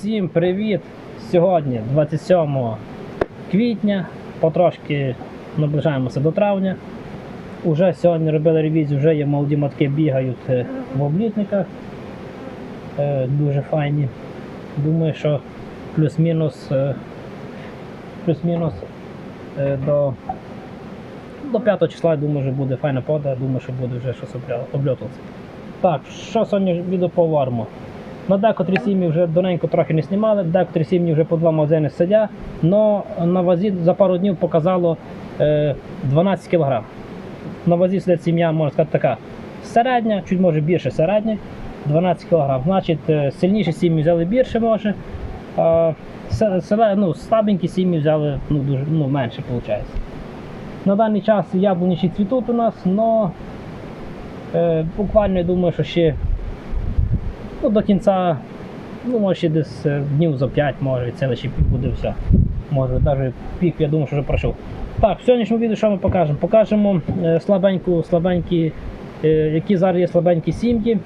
Всім привіт! Сьогодні 27 квітня, потрошки наближаємося до травня. Уже сьогодні робили ревізію, вже є молоді матки бігають е, в облітниках. Е, Дуже файні. Думаю, що плюс-мінус е, плюс-мінус до, до 5 числа, думаю, вже буде файна пода, думаю, що буде вже щось обльотуватися. Так, що сьогодні відео поваримо? На декотрі сім'ї вже доненько трохи не знімали, декотрі сім'ї вже по два магазини сидять, але на вазі за пару днів показало е, 12 кг. На вазі сидить сім'я, можна сказати, така середня, чуть може більше середня, 12 кг. Значить, е, сильніші сім'ї взяли більше може, а ну, слабенькі сім'ї взяли ну, дуже, ну, менше, виходить. На даний час яблуніші цвітуть у нас, але е, буквально я думаю, що ще Ну, до кінця, ну, може десь е, днів за 5, може, це лише пік буде все. Може, навіть пік, я думаю, що вже пройшов. Так, в сьогоднішньому відео що ми покажемо? Покажемо е, слабеньку, слабенькі, е, які зараз є слабенькі сім'ї.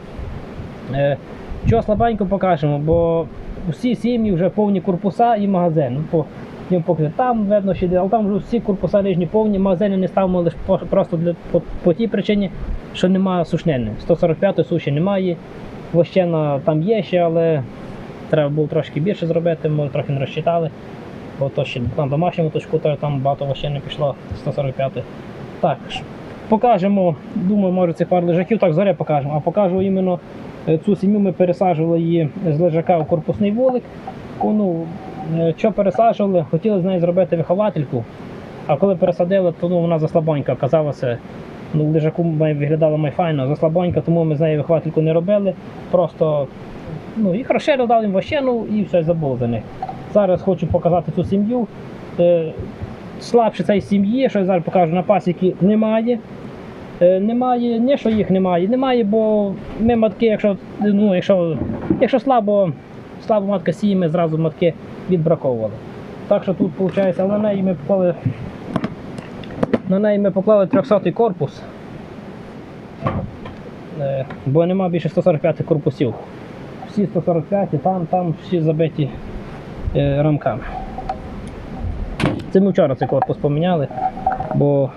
Чого слабенько покажемо, бо всі сім'ї вже повні корпуса і магазин. Ну, по, там видно, що але там вже всі корпуса нижні повні, магазини не ставимо лише просто для, по, по тій причині, що немає сушнини. 145 суші немає. Вощена там є ще, але треба було трошки більше зробити, ми трохи не розчитали. Бо то ще на домашньому точку то там багато вощени пішло 145. Так, покажемо, думаю, може цих пар лежаків, так зоря покажемо, а покажу іменно е, цю сім'ю ми пересаджували її з лежака в корпусний вулик. Ну, е, що пересаджували, хотіли з неї зробити виховательку, а коли пересадили, то ну, вона заслабонька оказалася. Ну, лежаку виглядала майфайно, заслабонька, тому ми з нею виховательку не робили. Просто ну, їх розширили, дали їм вощену і все, забули за них. Зараз хочу показати цю сім'ю. Е, слабше цієї сім'ї, що я зараз покажу на пасіки, немає. Е, немає, не що їх немає, немає, бо ми матки, якщо, ну, якщо, якщо слабо, слабо матка сіє, ми зразу матки відбраковували. Так що тут виходить, але неї ми поклали на неї ми поклали 300 корпус, Е, бо нема більше 145 корпусів. Всі 145 там, там всі забиті е, рамками. Це ми вчора цей корпус поміняли, бо,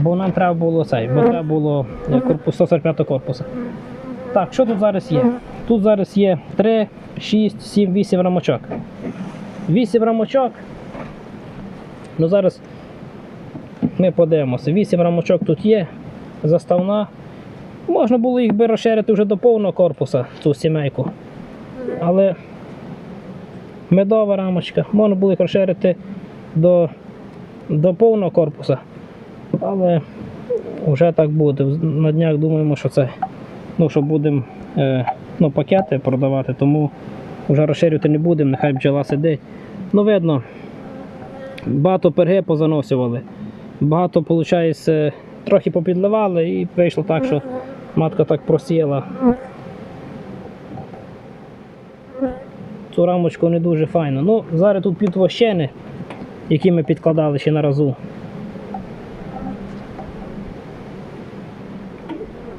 бо нам треба було цей, бо треба було е, корпус 145 корпуса. Так, що тут зараз є? Тут зараз є 3, 6, 7, 8 рамочок. 8 рамочок. Ну зараз ми подивимося. 8 рамочок тут є, заставна. Можна було їх би розширити вже до повного корпуса, цю сімейку. Але медова рамочка, можна було їх розширити до, до повного корпуса. Але вже так буде. На днях думаємо, що це ну, що будемо е, ну, пакети продавати, тому вже розширювати не будемо, нехай бджола сидить. Ну, видно, багато перги позаносювали. Багато, виходить, трохи попідливали і вийшло так, що матка так просіяла. Цю рамочку не дуже файно. Ну, зараз тут підвощени, які ми підкладали ще на разу.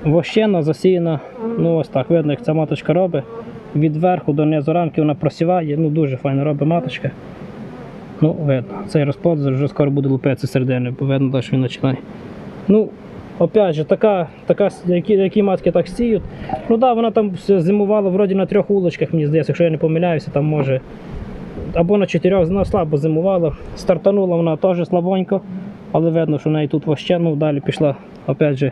Вощена засіяна, ну ось так, видно, як ця маточка робить. Від верху до низу рамки вона просіває, ну дуже файно робить маточка. Ну, видно, цей розплод вже скоро буде лупитися середини, бо видно, що він починає. Ну, опять же, така, така, які, які матки так сіють. Ну да, вона там зимувала вроді на трьох вуличках, мені здається, якщо я не помиляюся, там може. Або на чотирьох вона слабо зимувала. Стартанула вона теж слабонько, але видно, що в неї тут ваще, ну далі пішла, опять же,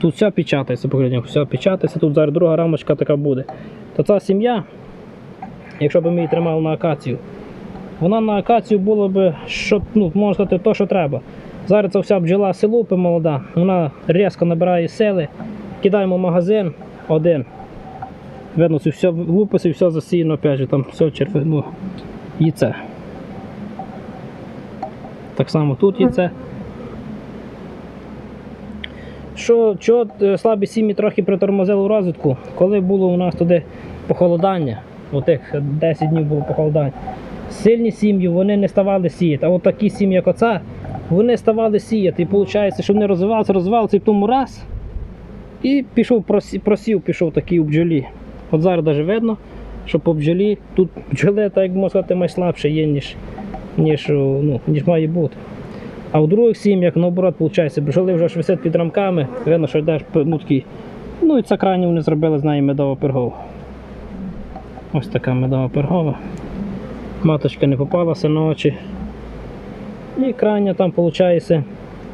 тут все печатається, погляньмо, все печатається, тут зараз друга рамочка така буде. То ця сім'я, якщо б ми її тримали на акацію, вона на акацію було б, що, ну, можна сказати, то, що треба. Зараз ця вся бджола селупи молода, вона різко набирає сили, кидаємо магазин один. Видно, все лупиться і все засіяно, опять же, там все черве, ну, яйце. Так само тут яйце. Що, що е, слабі сім'ї трохи притормозили в розвитку, коли було у нас туди похолодання, отих 10 днів було похолодання. Сильні сім'ї вони не ставали сіяти, а от такі сім'ї, як оця, вони ставали сіяти. І виходить, що вони розвивалися, розвивалися і в тому раз. І пішов, просів, пішов такий у бджолі. От зараз навіть видно, що по бджолі тут бджоли, так як можна сказати, майслабше є, ніж, ніж, ну, ніж має бути. А в других сім'ях, наоборот, виходить, бджоли вже ж висять під рамками, видно, що йдеш ну, такий. Ну і це крайні вони зробили з неї медову пергову. Ось така медова пергова. Маточка не попалася на очі. І крайня там виходить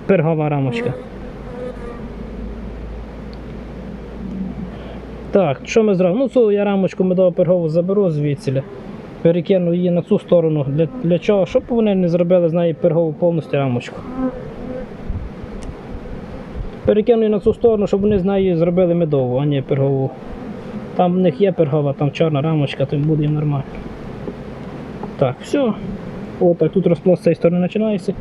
пергова рамочка. Так, що ми зробимо? Ну, цю я рамочку медову пергову заберу звідси. Перекину її на цю сторону. Для, для чого? Щоб вони не зробили з неї пергову повністю рамочку. Перекину її на цю сторону, щоб вони з неї зробили медову, а не пергову. Там в них є пергова, там чорна рамочка, то буде їм нормально. Так, все. О, так тут розплод з цієї сторони починається.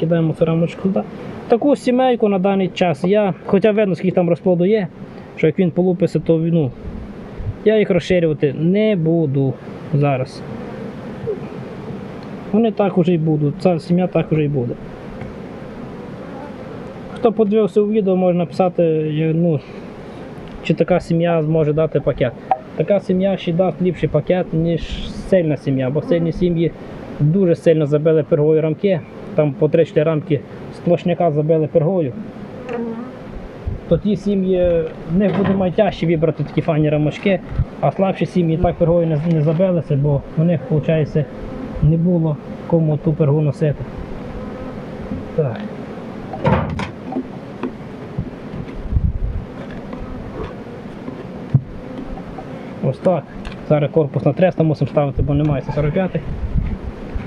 Кидаємо цю рамочку туди. Таку сімейку на даний час я, хоча видно, скільки там розплоду є, що як він полупиться, то ну, я їх розширювати не буду зараз. Вони так уже й будуть, ця сім'я так уже й буде. Хто подивився у відео, може написати, ну, чи така сім'я зможе дати пакет. Така сім'я ще дасть ліпший пакет, ніж сильна сім'я, бо сильні сім'ї дуже сильно забили пергової рамки. Там по 3-4 рамки сплошняка забили пергою. То ті сім'ї, в них буде найтяжче вибрати такі файні рамочки, а слабші сім'ї так пергою не, не забилися, бо у них, виходить, не було кому ту пергу носити. Так. Ось так. Зараз корпус на 300 мусимо ставити, бо немає 145.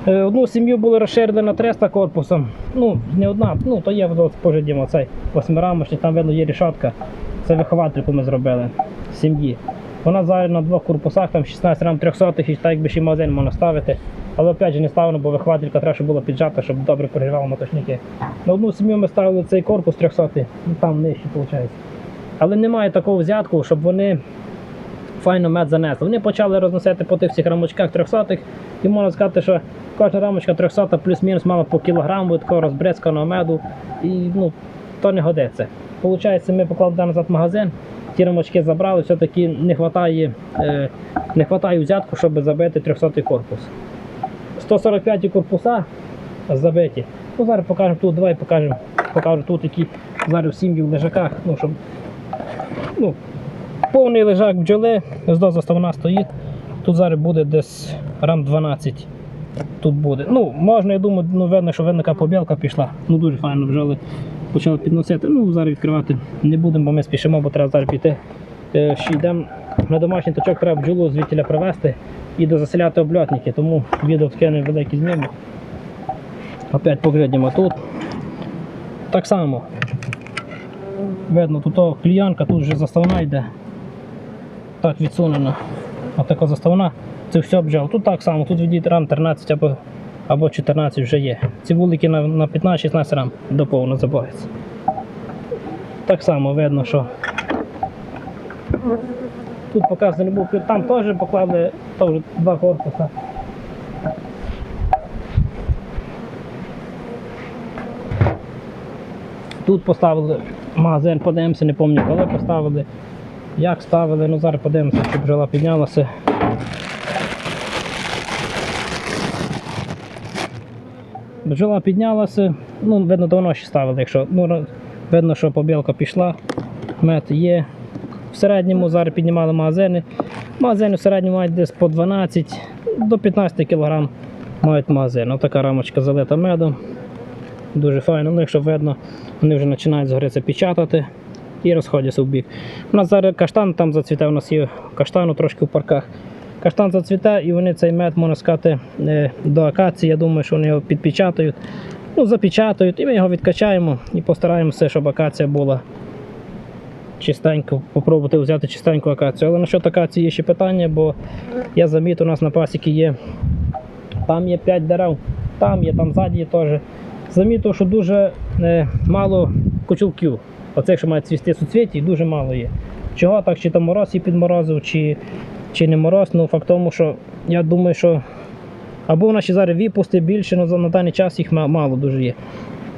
Е, Одну сім'ю були розширили на 300 корпусом. Ну, не одна, ну то є пожидімо цей восьмирамочний, там видно є рішотка. Це виховательку ми зробили сім'ї. Вона зараз на двох корпусах, там 16 рам 300 і так якби ще магазин можна ставити. Але опять же не ставлено, бо вихователька треба, щоб була піджата, щоб добре прогрівав моточники. На одну сім'ю ми ставили цей корпус 300, ну там нижче виходить. Але немає такого взятку, щоб вони файно мед занесли. Вони почали розносити по тих всіх рамочках 300 і можна сказати, що кожна рамочка 300 плюс-мінус мала по кілограму такого розбризканого меду. І ну, то не годиться. Получається, ми покладемо назад в магазин, ті рамочки забрали, все-таки не вистачає е, не хватає взятку, щоб забити 300 корпус. 145 корпуса забиті. Ну, зараз покажемо тут, давай покажемо, покажу тут, які зараз в сім'ї в лежаках, ну, щоб ну, повний лежак бджоли, з заставна стоїть. Тут зараз буде десь рам 12. Тут буде. Ну, можна, я думаю, ну, видно, що видно, яка побілка пішла. Ну дуже файно бджоли почали підносити. Ну, зараз відкривати не будемо, бо ми спішимо, бо треба зараз піти. Е, Ще йдемо на домашній точок, треба бджолу звідтіля привезти і дозаселяти обльотники, тому відео таке невелике зніму. Опять поглядимо тут. Так само. Видно, тут кліянка, тут вже заставна йде. Так відсунена. Отака заставна. Це все бджол. Тут так само, тут відійде рам 13 або, або 14 вже є. Ці вулики на, на 15-16 рам до повно забавиться. Так само видно, що тут показаний був, там теж поклали теж два корпуса. Тут поставили магазин, подивимося, не пам'ятаю, коли поставили, як ставили, ну зараз подивимося, щоб бджола піднялася. Бджола піднялася, ну, видно, давно ще ставили, якщо ну, видно, що побілка пішла, мед є. В середньому зараз піднімали магазини. Магазини в середньому мають десь по 12 до 15 кг мають магазин. Ось така рамочка залита медом. Дуже файно. Ну, якщо видно, вони вже починають згоритися печатати і розходяться в бік. У нас зараз каштан там зацвіте, у нас є каштану трошки в парках. Каштан зацвіте і вони цей мед, можна сказати, е, до акації. Я думаю, що вони його підпечатають. Ну, запечатають, і ми його відкачаємо і постараємося, щоб акація була чистенько, попробувати взяти чистеньку акацію. Але насчет акації є ще питання, бо я замітив, у нас на пасіки є. Там є 5 дерев, там є, там ззаді є теж. Замітив, що дуже е, мало кучулків. Оцих, що мають цвісти суцвіті, дуже мало є. Чого так, чи там мороз її підморозив, чи, чи не мороз. Ну, факт тому, що я думаю, що або в наші зараз випусти більше, але на даний час їх мало дуже є.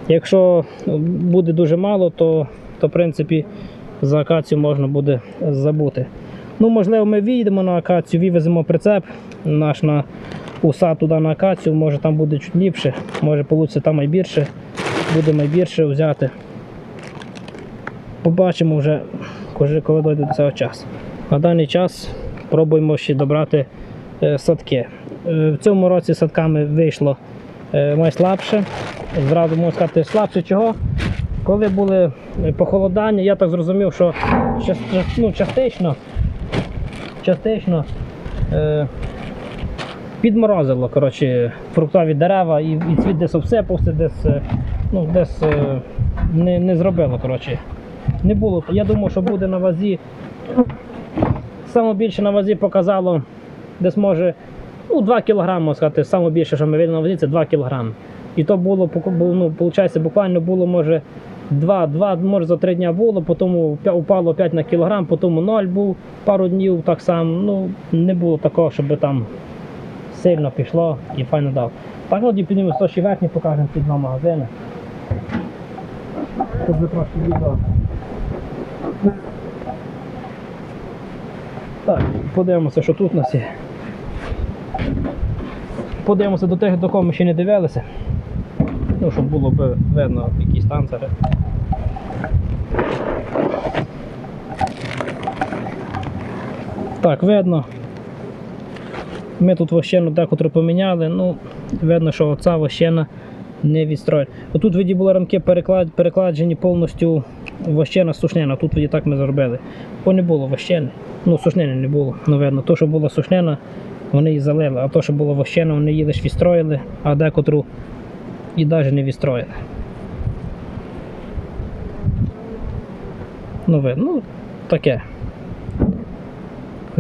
Якщо ну, буде дуже мало, то, то в принципі за акацію можна буде забути. Ну, можливо, ми виїдемо на акацію, вивеземо прицеп наш на уса туди на акацію, може там буде чуть ліпше, може вийде там найбільше, буде найбільше взяти. Побачимо вже, коли дойде до цього часу. На даний час пробуємо ще добрати е, садки. Е, в цьому році садками вийшло е, найслабше. Зразу можна сказати, слабше чого. Коли були е, похолодання, я так зрозумів, що ну, частично, частично е, підморозило коротше, фруктові дерева і, цвіт десь обсипався, десь, е, ну, десь е, не, не зробило. Коротше. Не було. Я думав, що буде на вазі. Саме більше на вазі показало десь може ну, 2 кг, можна сказати, саме що ми видали на вазі, це 2 кг. І то було, ну, виходить, буквально було, може, 2, 2, може за 3 дні було, потім упало 5 на кілограм, потім 0 був пару днів так само. Ну, не було такого, щоб там сильно пішло і файно дав. Так, піднімемо 100 ще верхні, покажемо ці два магазини. Тут вже трошки відео. Так, подивимося, що тут у нас є. Подивимося до тих, до кого ми ще не дивилися. Ну, щоб було б видно якісь танцери. Так, видно. Ми тут вощену декотру поміняли, ну, видно, що оця вощена не відстроєна. Отут виді були рамки переклад, перекладені повністю вощена сушнена. Тут і так ми зробили. Бо не було вощени. Ну, сушнени не було, напевно. То, що була сушнена, вони її залили, а то, що було вощена, вони її лише відстроїли, а декотру і навіть не відстроїли. Ну, видно, ну, таке.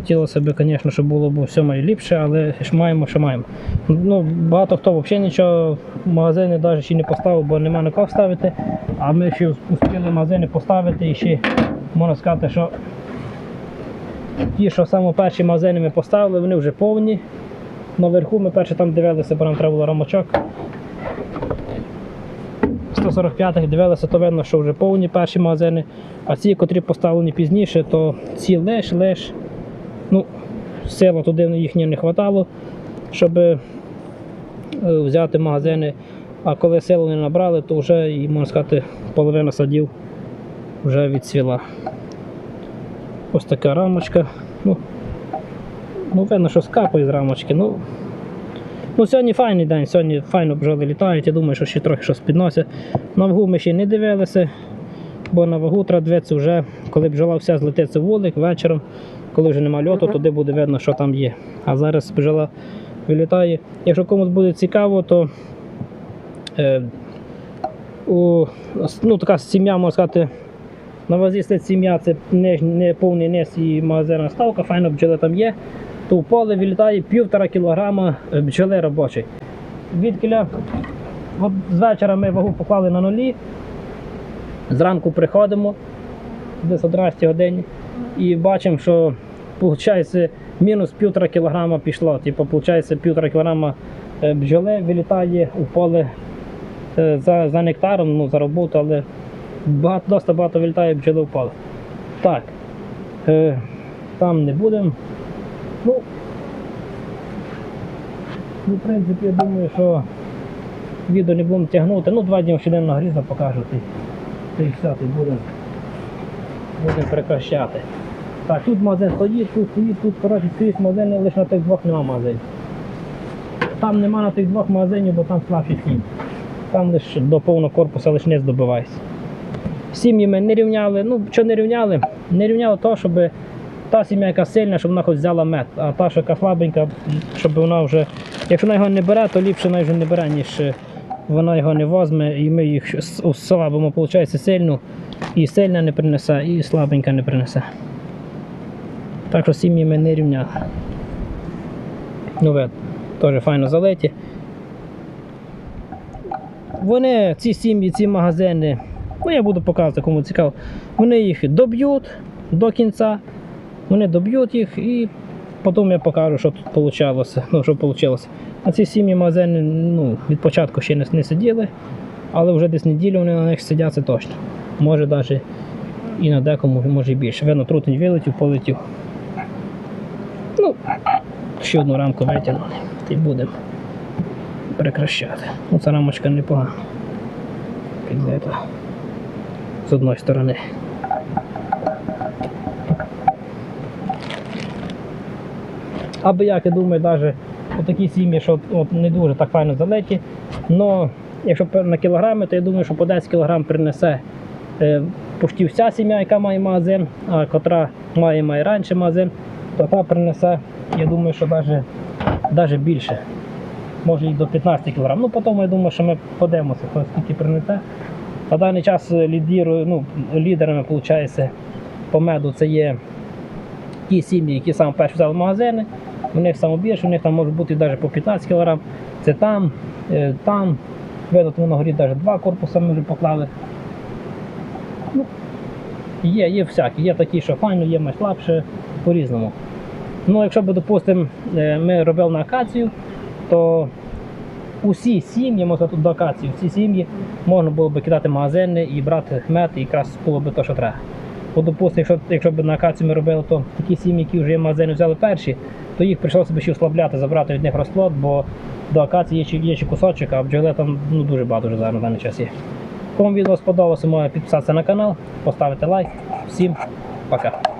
Хотілося б, звісно, щоб було б все найліпше, але ж маємо, що маємо. Ну, багато хто взагалі нічого в магазини навіть ще не поставив, бо нема на кого ставити. А ми ще успіли магазини поставити і ще можна сказати, що ті, що саме перші магазини ми поставили, вони вже повні. Наверху ми перше там дивилися, бо нам треба було рамочок. 145-х дивилися, то видно, що вже повні перші магазини. А ці, котрі поставлені пізніше, то ці лиш, лиш. Ну, сила туди їхньої не вистачало, щоб е, взяти магазини. А коли силу не набрали, то вже, можна сказати, половина садів вже відцвіла. Ось така рамочка. Ну, ну видно, що скапає з рамочки. Ну, ну, сьогодні файний день, сьогодні файно бджоли літають. Я думаю, що ще трохи щось підносять. На вагу ми ще не дивилися, бо на вагу треба дивитися вже, коли бджола вся злетиться в вулик вечором, коли вже нема льоту, туди буде видно, що там є. А зараз бджола вилітає. Якщо комусь буде цікаво, то е, у, ну, така сім'я, можна сказати, на вазі стоїть сім'я, це не, не повний низ і магазинна ставка, файно бджоли там є. То в поле вилітає півтора кілограма е, бджоли робочої. Відкіля от з вечора ми вагу поклали на нулі. Зранку приходимо десь о 12 годині і бачимо, що виходить, мінус півтора кілограма пішло. Типу, виходить, півтора кілограма е, бджоли вилітає у поле е, за, за нектаром, ну, за роботу, але багато, досить багато вилітає бджоли в поле. Так, е, там не будемо. Ну, ну, в принципі, я думаю, що відео не будемо тягнути. Ну, два дні ще день нагрізно покажу. Ти, ти все, ти будемо прекращати. Так, тут магазин стоїть, тут стоїть, тут коротше стоїть магазини, лише на тих двох нема магазинів. Там нема на тих двох магазинів, бо там слабший хід. Там лише до повного корпусу лише не здобиваєшся. Сім'ї ми не рівняли. Ну, що не рівняли? Не рівняли то, щоб та сім'я, яка сильна, щоб вона хоч взяла мед, а та, що яка слабенька, щоб вона вже. Якщо вона його не бере, то ліпше вона вже не бере, ніж е, вона його не возьме, і ми їх ослабимо, виходить, сильну. І сильна не принесе, і слабенька не принесе. Так що сім'ї ми не рівняли. Ну, ви теж файно залиті. Вони, ці сім'ї, ці магазини, ну я буду показувати, кому цікаво, вони їх доб'ють до кінця, вони доб'ють їх і потім я покажу, що тут вийшло. Ну, що вийшло. А ці сім'ї магазини ну, від початку ще не, не сиділи, але вже десь неділю вони на них сидять, це точно. Може навіть і на декому, може і більше. Видно, трутень вилетів, полетів. Ще одну рамку витягнули і будемо прекращати. Ну, ця рамочка непогана. Підлета. З одної сторони. Або як я думаю, навіть такі сім'ї, що от, не дуже так файно залеті. Но якщо на кілограми, то я думаю, що по 10 кілограм принесе е, почти вся сім'я, яка має магазин, а котра має має раніше магазин, то та принесе, я думаю, що навіть, більше. Може і до 15 кг. Ну, потім я думаю, що ми подивимося, хто скільки принесе. На даний час е, ну, лідерами, виходить, по меду це є ті сім'ї, які саме перші взяли магазини. У них саме більше, у них там може бути навіть по 15 кг. Це там, е, там. Видно, на горі навіть два корпуси ми вже поклали. Ну, є, є всякі. Є такі, що файно, є менш слабше, по-різному. Ну, якщо б, допустимо, е, ми робили на акацію, то усі сім'ї, можна тут до акації, всі сім'ї можна було б кидати магазини і брати мед, і якраз було б те, що треба. Бо, допустимо, якщо, якщо б на акацію ми робили, то такі сім'ї, які вже є магазини взяли перші, то їх прийшлося б ще ослабляти, забрати від них розплод, бо до акації є є ще кусочок, а бджоли ну, дуже багато вже зараз на даний час є. Кому відео сподобалося, можна підписатися на канал, поставити лайк. Всім пока.